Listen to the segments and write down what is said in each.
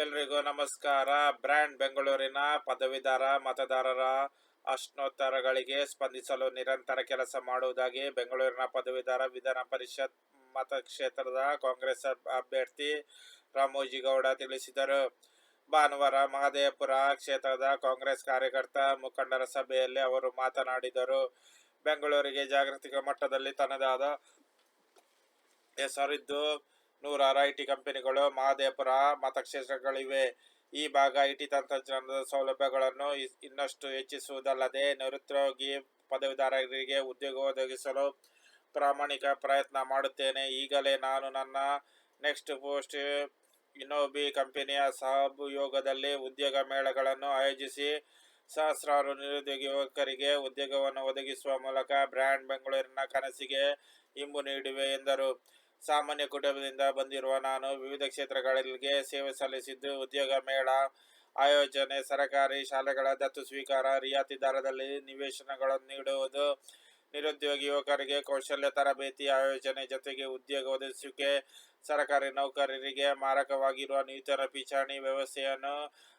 ಎಲ್ರಿಗೂ ನಮಸ್ಕಾರ. ಬ್ರ್ಯಾಂಡ್ ಬೆಂಗಳೂರಿನ ಪದವೀಧರ, ಮತದಾರರ ಅಷ್ಟೋತ್ತರಗಳಿಗೆ ಸ್ಪಂದಿಸಲು ನಿರಂತರ ಕೆಲಸ ಮಾಡುವುದಾಗಿ ಬೆಂಗಳೂರಿನ ಪದವೀಧರ ವಿಧಾನ ಪರಿಷತ್ ಮತಕ್ಷೇತ್ರದ ಕಾಂಗ್ರೆಸ್ ಅಭ್- ಅಭ್ಯರ್ಥಿ ರಾಮೋಜಿಗೌಡ ತಿಳಿಸಿದರು. ಭಾನುವಾರ ಮಹದೇವಪುರ ಕ್ಷೇತ್ರದ ಕಾಂಗ್ರೆಸ್ ಕಾರ್ಯಕರ್ತ ಮುಖಂಡರ ಸಭೆಯಲ್ಲಿ ಅವರು ಮಾತನಾಡಿದರು. ಬೆಂಗಳೂರಿಗೆ ಜಾಗತಿಕ ಮಟ್ಟದಲ್ಲಿ ತನ್ನದಾದ ಹೆಸರಿದ್ದು ನೂರಾರು ಐಟಿ ಕಂಪನಿಗಳು, ಮಹದೇವಪುರ, ಮತಕ್ಷೇತ್ರಗಳಿವೆ. ಈ ಭಾಗ ಐಟಿ ತಂತ್ರಜ್ಞಾನದ ಸೌಲಭ್ಯಗಳನ್ನು ಇನ್ನಷ್ಟು ಹೆಚ್ಚಿಸುವುದಲ್ಲದೆ ನಿರುದ್ಯೋಗಿ ಪದವಿದಾರರಿಗೆ ಉದ್ಯೋಗ ಒದಗಿಸಲು ಪ್ರಾಮಾಣಿಕ ಪ್ರಯತ್ನ ಮಾಡುತ್ತೇನೆ. ಈಗಲೇ ನಾನು ನನ್ನ ನೆಕ್ಸ್ಟ್ ಪೋಸ್ಟ್ ಇನೋಬಿ ಕಂಪನಿಯ ಸಹಯೋಗದಲ್ಲಿ ಉದ್ಯೋಗ ಮೇಳಗಳನ್ನು ಆಯೋಜಿಸಿ ಸಹಸ್ರಾರು ನಿರುದ್ಯೋಗಿ ಯುವಕರಿಗೆ ಉದ್ಯೋಗವನ್ನು ಒದಗಿಸುವ ಮೂಲಕ ಬ್ರ್ಯಾಂಡ್ ಬೆಂಗಳೂರಿನ ಕನಸಿಗೆ ಇಂಬು ನೀಡಿವೆ ಎಂದರು. ಸಾಮಾನ್ಯ ಕುಟುಂಬದಿಂದ ಬಂದಿರುವ ನಾನು ವಿವಿಧ ಕ್ಷೇತ್ರಗಳಿಗೆ ಸೇವೆ ಸಲ್ಲಿಸಿದ್ದು, ಉದ್ಯೋಗ, ಮೇಳ, ಆಯೋಜನೆ, ಸರಕಾರಿ ಶಾಲೆಗಳ ದತ್ತು ಸ್ವೀಕಾರ, ರಿಯಾಯಿತಿ ದರದಲ್ಲಿ ನಿವೇಶನಗಳನ್ನು ನೀಡುವುದು, ನಿರುದ್ಯೋಗಿ ಯುವಕರಿಗೆ ಕೌಶಲ್ಯ ತರಬೇತಿ ಆಯೋಜನೆ ಜೊತೆಗೆ ಉದ್ಯೋಗ ಒದಗಿಸುವಿಕೆ, ಸರ್ಕಾರಿ ನೌಕರರಿಗೆ ಮಾರಕವಾಗಿರುವ ನೂತನ ಪಿಚಾಣಿ ವ್ಯವಸ್ಥೆಯನ್ನು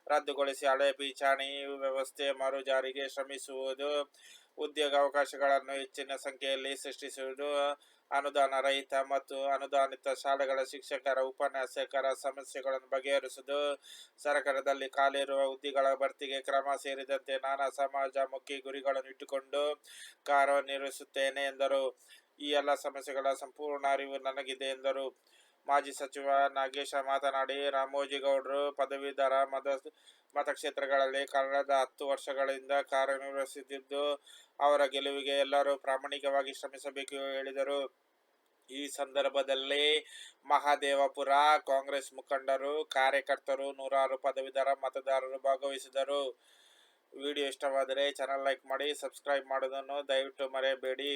ರದ್ದುಗೊಳಿಸಿ ಹಳೆ ಪಿಚಾಣಿ ವ್ಯವಸ್ಥೆ ಮರು ಜಾರಿಗೆ ಶ್ರಮಿಸುವುದು ಉದ್ಯೋಗ ಅವಕಾಶಗಳನ್ನು ಹೆಚ್ಚಿನ ಸಂಖ್ಯೆಯಲ್ಲಿ ಸೃಷ್ಟಿಸುವುದು ಅನುದಾನ ರಹಿತ ಮತ್ತು ಅನುದಾನಿತ ಶಾಲೆಗಳ ಶಿಕ್ಷಕರ, ಉಪನ್ಯಾಸಕರ ಸಮಸ್ಯೆಗಳನ್ನು ಬಗೆಹರಿಸುವುದು, ಸರ್ಕಾರದಲ್ಲಿ ಖಾಲಿಯಿರುವ ಹುದ್ದೆಗಳ ಭರ್ತಿಗೆ ಕ್ರಮ ಸೇರಿದಂತೆ ನಾನಾ ಸಮಾಜಮುಖಿ ಗುರಿಗಳನ್ನು ಇಟ್ಟುಕೊಂಡು ಕಾರ್ಯನಿರ್ವಹಿಸುತ್ತೇನೆ ಎಂದರು. ಈ ಎಲ್ಲ ಸಮಸ್ಯೆಗಳ ಸಂಪೂರ್ಣ ಅರಿವು ನನಗಿದೆ ಎಂದರು. ಮಾಜಿ ಸಚಿವ ನಾಗೇಶ ಮಾತನಾಡಿ, ರಾಮೋಜಿಗೌಡರು ಪದವೀಧರ ಮತ, ಮತಕ್ಷೇತ್ರಗಳಲ್ಲಿ ಕಳೆದ ಹತ್ತು ವರ್ಷಗಳಿಂದ ಕಾರ್ಯನಿರ್ವಹಿಸುತ್ತಿದ್ದು, ಅವರ ಗೆಲುವಿಗೆ ಎಲ್ಲರೂ ಪ್ರಾಮಾಣಿಕವಾಗಿ ಶ್ರಮಿಸಬೇಕು ಹೇಳಿದರು. ಈ ಸಂದರ್ಭದಲ್ಲಿ ಮಹಾದೇವಪುರ ಕಾಂಗ್ರೆಸ್ ಮುಖಂಡರು, ಕಾರ್ಯಕರ್ತರು ನೂರಾರು ಪದವೀಧರ ಮತದಾರರು ಭಾಗವಹಿಸಿದರು. ವಿಡಿಯೋ ಇಷ್ಟವಾದರೆ ಚಾನಲ್ ಲೈಕ್ ಮಾಡಿ ಸಬ್ಸ್ಕ್ರೈಬ್ ಮಾಡೋದನ್ನು ದಯವಿಟ್ಟು ಮರೆಯಬೇಡಿ.